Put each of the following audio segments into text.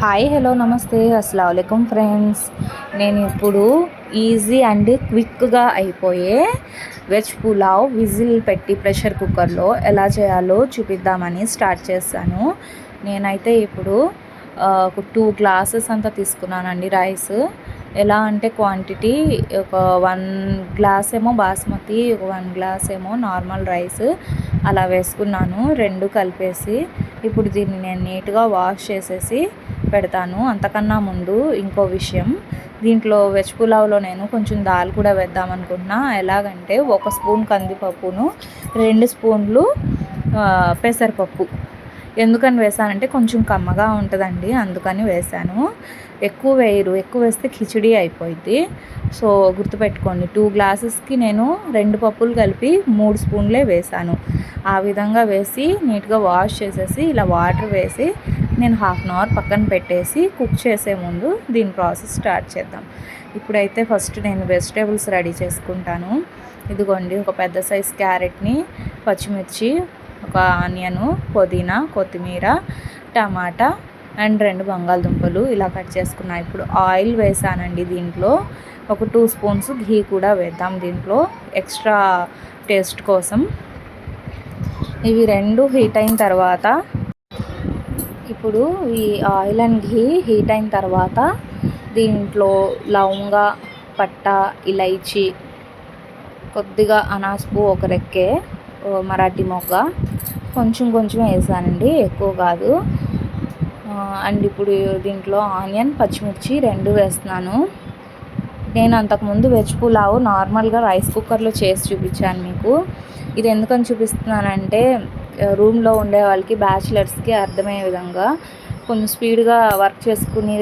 Hi hello నమస్తే. అస్సలం friends నేను ఇప్పుడు ఈజీ అండ్ క్విక్గా అయిపోయే వెజ్ పులావ్ విజిల్ పెట్టి ప్రెషర్ కుక్కర్లో ఎలా చేయాలో చూపిద్దామని స్టార్ట్ చేశాను. నేనైతే ఇప్పుడు ఒక టూ గ్లాసెస్ అంతా తీసుకున్నానండి రైస్ ఎలా అంటే క్వాంటిటీ ఒక వన్ గ్లాస్ ఏమో బాస్మతి ఒక వన్ గ్లాస్ ఏమో నార్మల్ రైస్ అలా వేసుకున్నాను రెండు కలిపేసి. ఇప్పుడు దీన్ని నేను నీట్గా వాష్ చేసేసి పెడతాను. అంతకన్నా ముందు ఇంకో విషయం. దీంట్లో వెజ్ పులావ్లో నేను కొంచెం దాల్ కూడా వేద్దాం అనుకుంటున్నా ఎలాగంటే ఒక స్పూన్ కందిపప్పును రెండు స్పూన్లు పెసరపప్పు. ఎందుకని వేసానంటే కొంచెం కమ్మగా ఉంటుందండి అందుకని వేసాను. ఎక్కువ వేయరు ఎక్కువ వేస్తే కిచిడి అయిపోయింది సో గుర్తుపెట్టుకోండి టూ గ్లాసెస్కి నేను రెండు పప్పులు కలిపి మూడు స్పూన్లే వేసాను. ఆ విధంగా వేసి నీట్గా వాష్ చేసేసి ఇలా వాటర్ వేసి నేను హాఫ్ అన్ అవర్ పక్కన పెట్టేసి కుక్ చేసే ముందు దీని ప్రాసెస్ స్టార్ట్ చేద్దాం. ఇప్పుడైతే ఫస్ట్ నేను వెజిటేబుల్స్ రెడీ చేసుకుంటాను. ఇదిగోండి ఒక పెద్ద సైజ్ క్యారెట్ని పచ్చిమిర్చి ఒక ఆనియను పుదీనా కొత్తిమీర టమాటా అండ్ రెండు బంగాళదుంపలు ఇలా కట్ చేసుకున్నా. ఇప్పుడు ఆయిల్ వేసానండి దీంట్లో. ఒక టూ స్పూన్స్ ఘీ కూడా వేద్దాం దీంట్లో. ఎక్స్ట్రా టేస్ట్ కోసం. ఇవి రెండు హీట్ అయిన తర్వాత ఇప్పుడు ఈ ఆయిల్ అండ్ ఘీ హీట్ అయిన తర్వాత దీంట్లో లవంగ పట్ట ఇలైచి కొద్దిగా అనాసుపు ఒక రెక్కే మరాఠీ మొగ్గ. కొంచెం కొంచెం వేసానండి ఎక్కువ కాదు. అండ్ ఇప్పుడు దీంట్లో ఆనియన్ పచ్చిమిర్చి రెండు వేస్తున్నాను. నేను అంతకుముందు వెజ్ పులావ్ నార్మల్గా రైస్ కుక్కర్లో చేసి చూపించాను మీకు. ఇది ఎందుకని చూపిస్తున్నానంటే రూమ్లో ఉండే వాళ్ళకి బ్యాచిలర్స్కి అర్థమయ్యే విధంగా కొంచెం స్పీడ్గా వర్క్ చేసుకుని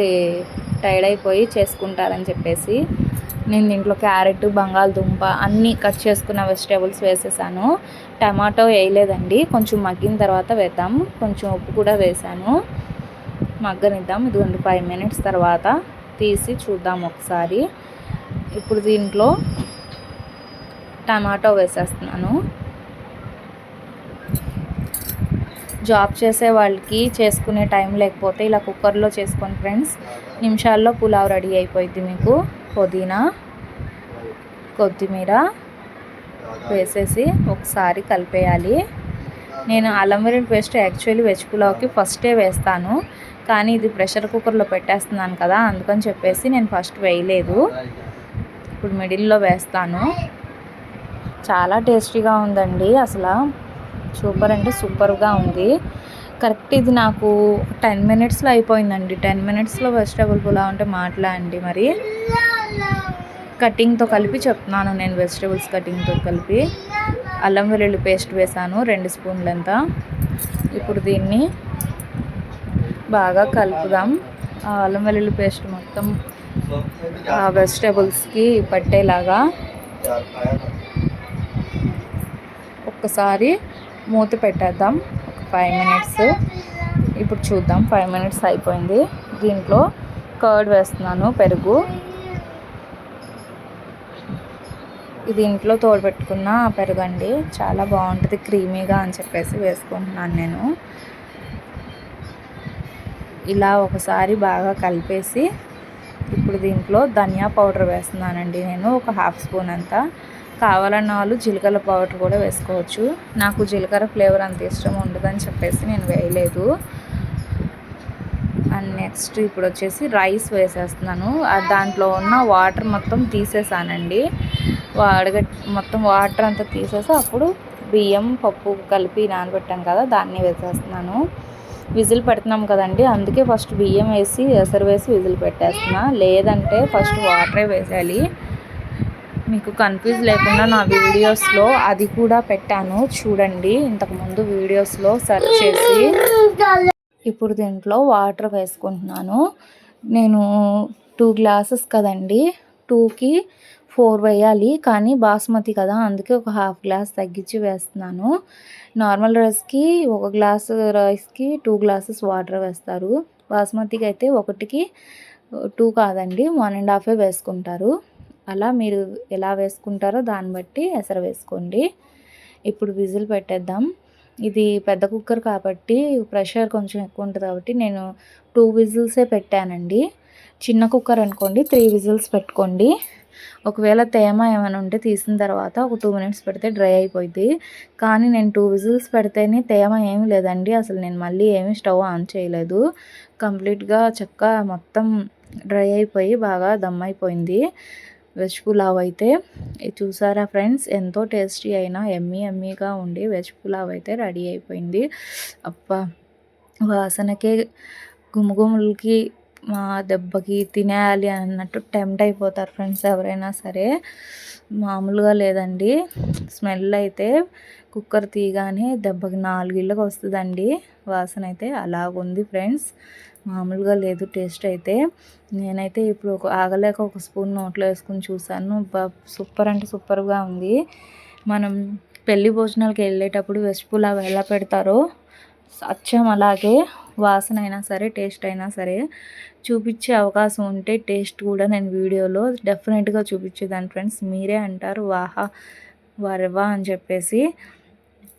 టైర్డ్ అయిపోయి చేసుకుంటారని చెప్పేసి నేను దీంట్లో క్యారెట్ బంగాళదుంప అన్నీ కట్ చేసుకున్న వెజిటేబుల్స్ వేసేసాను. టమాటో వేయలేదండి. కొంచెం మగ్గిన తర్వాత వేద్దాం. కొంచెం ఉప్పు కూడా వేసాను. మగ్గనిద్దాం. ఇదిగోండి ఫైవ్ మినిట్స్ తర్వాత తీసి చూద్దాం ఒకసారి. ఇప్పుడు దీంట్లో టమాటో వేసేస్తున్నాను. జాబ్ చేసే వాళ్ళకి చేసుకునే టైం లేకపోతే ఇలా కుక్కర్లో చేసుకోండి ఫ్రెండ్స్ నిమిషాల్లో పులావ్ రెడీ అయిపోయింది మీకు. పుదీనా కొత్తిమీర వేసేసి ఒకసారి కలిపేయాలి. నేను అల్లం వెల్లుల్లి పేస్ట్ యాక్చువల్లీ వెజ్ పులావ్కి ఫస్టే వేస్తాను. కానీ ఇది ప్రెషర్ కుక్కర్లో పెట్టేస్తున్నాను కదా అందుకని చెప్పేసి నేను ఫస్ట్ వేయలేదు. ఇప్పుడు మిడిల్లో వేస్తాను. చాలా టేస్టీగా ఉందండి అసలు. సూపర్ అంటే సూపర్గా ఉంది. కరెక్ట్ ఇది నాకు టెన్ మినిట్స్లో అయిపోయిందండి. టెన్ మినిట్స్లో వెజిటేబుల్ పులావ్ అంటే మాట్లాడండి మరి. కటింగ్తో కలిపి చెప్తున్నాను నేను వెజిటేబుల్స్ కటింగ్తో కలిపి. అల్లం వెల్లుల్లి పేస్ట్ వేసాను రెండు స్పూన్లంత. ఇప్పుడు దీన్ని బాగా కలుపుదాం. ఆ అల్లం వెల్లుల్లి పేస్ట్ మొత్తం వెజిటేబుల్స్కి పట్టేలాగా. ఒక్కసారి మూత పెట్టేద్దాం. ఒక ఫైవ్ మినిట్స్ ఇప్పుడు చూద్దాం. ఫైవ్ మినిట్స్ అయిపోయింది. దీంట్లో కర్డ్ వేస్తున్నాను పెరుగు. ఇది ఇంట్లో తోడబెట్టుకున్న పెరుగు అండి చాలా బాగుంటుంది క్రీమీగా అని చెప్పేసి వేసుకుంటున్నాను నేను. ఇలా ఒకసారి బాగా కలిపేసి ఇప్పుడు దీంట్లో ధనియా పౌడర్ వేస్తున్నానండి నేను ఒక హాఫ్ స్పూన్ అంతా. కావాలన్న వాళ్ళు జీలకర్ర పౌడర్ కూడా వేసుకోవచ్చు. నాకు జీలకర్ర ఫ్లేవర్ అంత ఇష్టం ఉండదని చెప్పేసి నేను వేయలేదు. అండ్ నెక్స్ట్ ఇప్పుడు వచ్చేసి రైస్ వేసేస్తున్నాను. దాంట్లో ఉన్న వాటర్ మొత్తం తీసేసానండి. వాడగ మొత్తం వాటర్ అంతా తీసేసి అప్పుడు బియ్యం పప్పు కలిపి నానబెట్టాం కదా దాన్ని వేసేస్తున్నాను. విజిల్ పెడుతున్నాం కదండి అందుకే ఫస్ట్ బియ్యం వేసి ఎసరు వేసి విజిల్ పెట్టేస్తున్నా. లేదంటే ఫస్ట్ వాటరే వేసేయాలి. మీకు కన్ఫ్యూజ్ లేకుండా నా వీడియోస్లో అది కూడా పెట్టాను. చూడండి ఇంతకుముందు వీడియోస్లో సెర్చ్ చేసి ఇప్పుడు దీంట్లో వాటర్ వేసుకుంటున్నాను. నేను టూ గ్లాసెస్ కదండి టూకి ఫోర్ వేయాలి. కానీ బాస్మతి కదా అందుకే ఒక హాఫ్ గ్లాస్ తగ్గించి వేస్తున్నాను. నార్మల్ రైస్కి ఒక గ్లాస్ రైస్కి టూ గ్లాసెస్ వాటర్ వేస్తారు. బాస్మతికి అయితే ఒకటికి టూ కాదండి వన్ అండ్ హాఫే వేసుకుంటారు. అలా మీరు ఎలా వేసుకుంటారో దాన్ని బట్టి ఎసరు వేసుకోండి. ఇప్పుడు విజిల్ పెట్టేద్దాం. ఇది పెద్ద కుక్కర్ కాబట్టి ప్రెషర్ కొంచెం ఎక్కువ ఉంటుంది కాబట్టి నేను టూ విజిల్సే పెట్టానండి. చిన్న కుక్కర్ అనుకోండి త్రీ విజిల్స్ పెట్టుకోండి. ఒకవేళ తేమ ఏమైనా ఉంటే తీసిన తర్వాత ఒక టూ మినిట్స్ పెడితే డ్రై అయిపోయింది కానీ నేను టూ విజిల్స్ పెడితేనే తేమ ఏమీ లేదండి. అసలు నేను మళ్ళీ ఏమీ స్టవ్ ఆన్ చేయలేదు. కంప్లీట్గా చక్క మొత్తం డ్రై అయిపోయి బాగా దమ్ అయిపోయింది. వెజ్ పులావ్ అయితే చూసారా ఫ్రెండ్స్? ఎంతో టేస్టీ అయినా ఎమ్మీ ఎమ్మీగా ఉండి వెజ్ పులావ్ అయితే రెడీ అయిపోయింది. అప్ప వాసనకే గుమగుములకి మా దెబ్బకి తినేయాలి అన్నట్టు టెంప్ట్ అయిపోతారు ఫ్రెండ్స్ ఎవరైనా సరే. మామూలుగా లేదండి. స్మెల్ అయితే కుక్కర్ తీయగానే దెబ్బకి నాలుగిళ్ళకి వస్తుందండి. వాసన అయితే అలాగుంది ఫ్రెండ్స్. మామూలుగా లేదు టేస్ట్ అయితే. నేనైతే ఇప్పుడు ఒక ఆగలేక ఒక స్పూన్ నోట్లో వేసుకుని చూశాను సూపర్ అంటే సూపర్గా ఉంది. మనం పెళ్ళి భోజనాలకు వెళ్ళేటప్పుడు వెజ్ పులావ్ ఎలా పెడతారో అచ్చం అలాగే వాసన అయినా సరే టేస్ట్ అయినా సరే చూపించే అవకాశం ఉంటే టేస్ట్ కూడా నేను వీడియోలో డెఫినెట్గా చూపించేదాన్ని ఫ్రెండ్స్. మీరే అంటారు వాహా వరవా అని చెప్పేసి.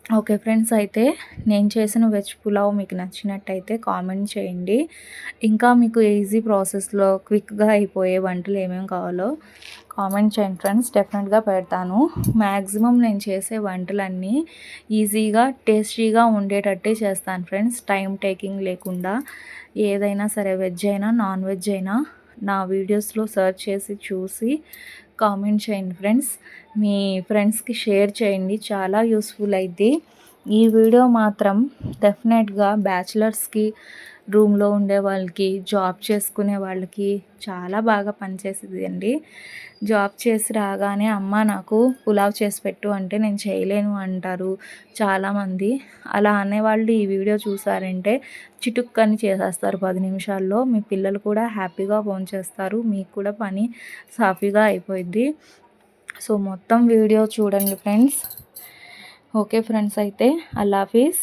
ఓకే ఫ్రెండ్స్ అయితే నేను చేసిన వెజ్ పులావ్ మీకు నచ్చినట్టయితే కామెంట్ చేయండి. ఇంకా మీకు ఈజీ ప్రాసెస్లో క్విక్గా అయిపోయే వంటలు ఏమేమి కావాలో కామెంట్ చేయండి ఫ్రెండ్స్ డెఫినెట్గా పెడతాను. మ్యాక్సిమం నేను చేసే వంటలన్నీ ఈజీగా టేస్టీగా ఉండేటట్టే చేస్తాను ఫ్రెండ్స్ టైం టేకింగ్ లేకుండా. ఏదైనా సరే వెజ్ అయినా నాన్ వెజ్ అయినా నా వీడియోస్లో సెర్చ్ చేసి చూసి కామెంట్ చేయండి ఫ్రెండ్స్. మీ ఫ్రెండ్స్కి షేర్ చేయండి. చాలా యూస్ఫుల్ అయింది ఈ వీడియో మాత్రం డెఫినెట్గా బ్యాచిలర్స్కి రూమ్లో ఉండే వాళ్ళకి జాబ్ చేసుకునే వాళ్ళకి చాలా బాగా పనిచేసేది అండి. జాబ్ చేసి రాగానే అమ్మ నాకు పులావ్ చేసి పెట్టు అంటే నేను చేయలేను అంటారు చాలామంది. అలా అనేవాళ్ళు ఈ వీడియో చూసారంటే చిటుక్కని చేసేస్తారు పది నిమిషాల్లో. మీ పిల్లలు కూడా హ్యాపీగా ఫోన్ చేస్తారు మీకు కూడా పని సాఫీగా అయిపోయింది సో మొత్తం వీడియో చూడండి ఫ్రెండ్స్. ఓకే ఫ్రెండ్స్ అయితే అల్లాఫీస్